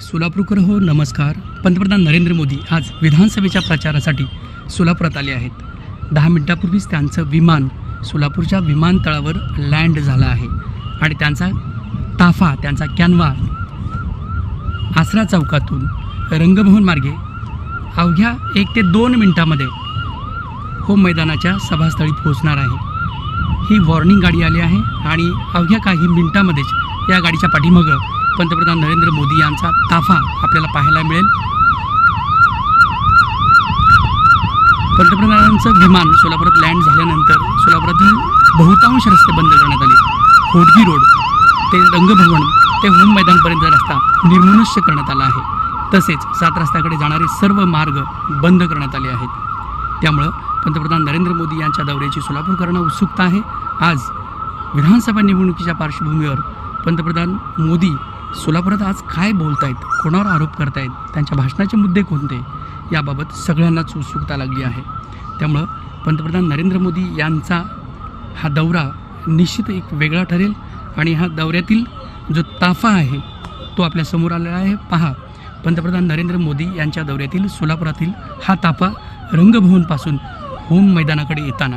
सोलापूरकर हो नमस्कार. पंतप्रधान नरेंद्र मोदी आज विधानसभेच्या प्रचारासाठी सोलापुरात आले आहेत. दहा मिनिटापूर्वीच त्यांचं विमान सोलापूरच्या विमानतळावर लँड झालं आहे आणि त्यांचा ताफा त्यांचा कॅनवा आसरा चौकातून रंगभवन मार्गे अवघ्या एक ते दोन मिनिटामध्ये हो मैदानाच्या सभास्थळी पोहोचणार आहे. ही वॉर्निंग गाडी आली आहे आणि अवघ्या काही मिनिटामध्येच या गाडीच्या पाठीमागं पंतप्रधान नरेंद्र मोदी यांचा ताफा आपल्याला पाहायला मिळेल. पंतप्रधानांचं विमान सोलापुरात लँड झाल्यानंतर सोलापुरातील बहुतांश रस्ते बंद करण्यात आले. होडगी रोड ते रंगभवन ते होम मैदानपर्यंत रस्ता निर्मनुष्य करण्यात आला आहे. तसेच सात रस्त्याकडे जाणारे सर्व मार्ग बंद करण्यात आले आहेत. त्यामुळं पंतप्रधान नरेंद्र मोदी यांच्या दौऱ्याची सोलापूरकरांना उत्सुकता आहे. आज विधानसभा निवडणुकीच्या पार्श्वभूमीवर पंतप्रधान मोदी सोलापुरात आज काय बोलतायत? कोणावर आरोप करतायत? त्यांच्या भाषणाचे मुद्दे कोणते? याबाबत सगळ्यांनाच उत्सुकता लागली आहे. त्यामुळं पंतप्रधान नरेंद्र मोदी यांचा हा दौरा निश्चित एक वेगळा ठरेल आणि हा दौऱ्यातील जो ताफा आहे तो आपल्यासमोर आलेला आहे. पहा पंतप्रधान नरेंद्र मोदी यांच्या दौऱ्यातील सोलापुरातील हा ताफा रंगभवनपासून होम मैदानाकडे येताना.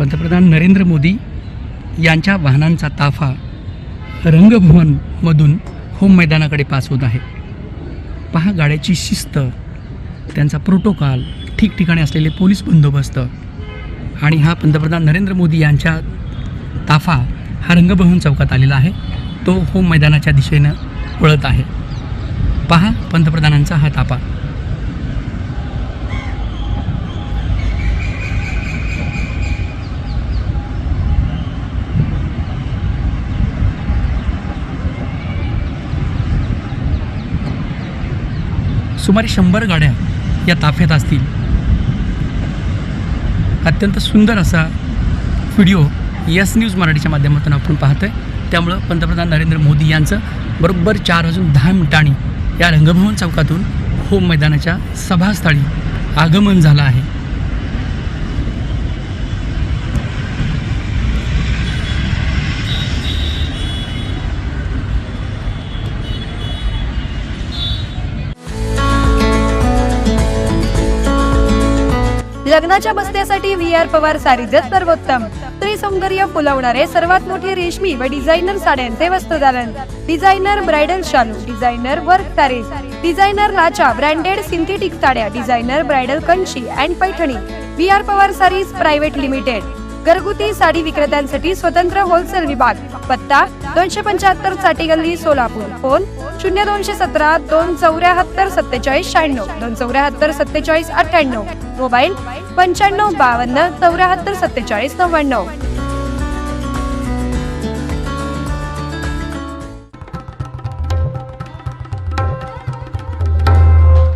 पंतप्रधान नरेंद्र मोदी यांच्या वाहनांचा ताफा रंगभवनमधून होम मैदानाकडे पास होत आहे. पहा गाड्याची शिस्त त्यांचा प्रोटोकॉल ठिकठिकाणी असलेले पोलीस बंदोबस्त आणि हा पंतप्रधान नरेंद्र मोदी यांच्या ताफा हा रंगभवन चौकात आलेला आहे. तो होम मैदानाच्या दिशेनं वळत आहे. पहा पंतप्रधानांचा हा ताफा. सुमारे शंभर गाड्या या ताफ्यात असतील. अत्यंत सुंदर असा व्हिडिओ यस न्यूज मराठीच्या माध्यमातून आपण पाहतो आहे त्यामुळं पंतप्रधान नरेंद्र मोदी यांचं बरोबर चार वाजून दहा मिनिटांनी या रंगभवन चौकातून होम मैदानाच्या सभास्थळी आगमन झालं आहे. लग्नाच्या बसण्यासाठी व्ही आर पवार सारीजच सर्वोत्तम. स्त्री सौंदर्य फुलवणारे सर्वात मोठे रेशमी व डिझायनर साड्यांचे वस्त्रदालन डिझायनर ब्रायडल शालू डिझायनर वर्क सारीज डिझायनर लाचा ब्रँडेड सिंथेटिक साड्या designer bridal Kanchi and Paithani. V R Pawar saris private limited. घरगुती साडी विक्रेत्यांसाठी स्वतंत्र होलसेल विभाग. पत्ता दोनशे पंच्याहत्तरसाठी गल्ली सोलापूर. फोन शून्य दोनशे सतरा दोन चौऱ्याहत्तर सत्तेचाळीस शहाण्णव. दोन चौऱ्याहत्तर सत्तेचाळीस अठ्ठ्याण्णव. मोबाईल पंच्याण्णव बावन्न चौऱ्याहत्तर सत्तेचाळीस नव्याण्णव.